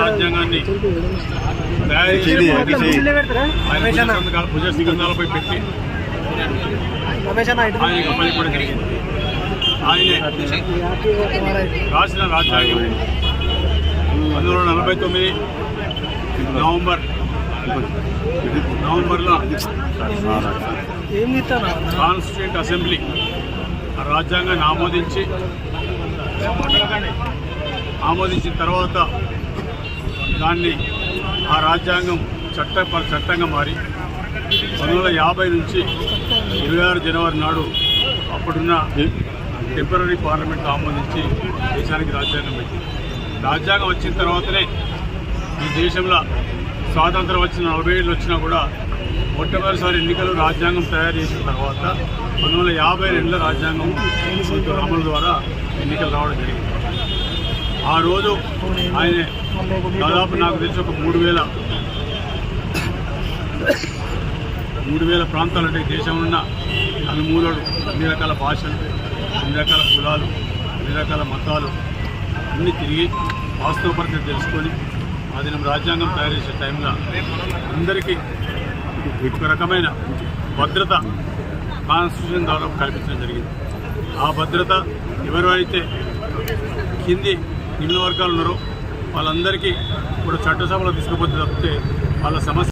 రాజ్యాంగాన్ని భుజ సిగ్నాలపై పెట్టి ఆయన పని కూడా జరిగింది ఆయనే రాసిన రాజ్యాంగం. పంతొమ్మిది వందల నలభై తొమ్మిది నవంబర్. నవంబర్లో కాన్స్టిట్యూంట్ అసెంబ్లీ ఆ రాజ్యాంగాన్ని ఆమోదించి ఆమోదించిన తర్వాత దాన్ని ఆ రాజ్యాంగం చట్ట చట్టంగా మారి పంతొమ్మిది వందల యాభై నుంచి ఇరవై ఆరు జనవరి నాడు అప్పుడున్న టెంపరీ పార్లమెంట్ ఆమోదించి దేశానికి రాజ్యాంగం పెట్టింది. రాజ్యాంగం వచ్చిన తర్వాతనే ఈ దేశంలో స్వాతంత్రం వచ్చిన నలభై ఏళ్ళు వచ్చినా కూడా మొట్టమొదటిసారి ఎన్నికలు రాజ్యాంగం తయారు చేసిన తర్వాత పంతొమ్మిది వందల యాభై రెండులో రాజ్యాంగం అమలు ద్వారా ఎన్నికలు రావడం జరిగింది. ఆ రోజు ఆయన దాదాపు నాకు తెలిసి ఒక మూడు వేల మూడు వేల ప్రాంతాలు అంటే ఈ దేశంలో ఉన్న అనుమూలడు అన్ని రకాల భాషలు అన్ని రకాల కులాలు అన్ని రకాల మతాలు అన్నీ తిరిగి వాస్తవ పరిస్థితి తెలుసుకొని ఆ దినం రాజ్యాంగం తయారు చేసే టైంలో అందరికీ ఒక రకమైన భద్రత కాన్స్టిట్యూషన్ ద్వారా కల్పించడం జరిగింది. ఆ భద్రత ఎవరైతే కింది నిమ్న వర్గాలు ఉన్నారో వాళ్ళందరికీ ఇప్పుడు చట్టసభలో తీసుకుపోతే తప్పితే వాళ్ళ సమస్య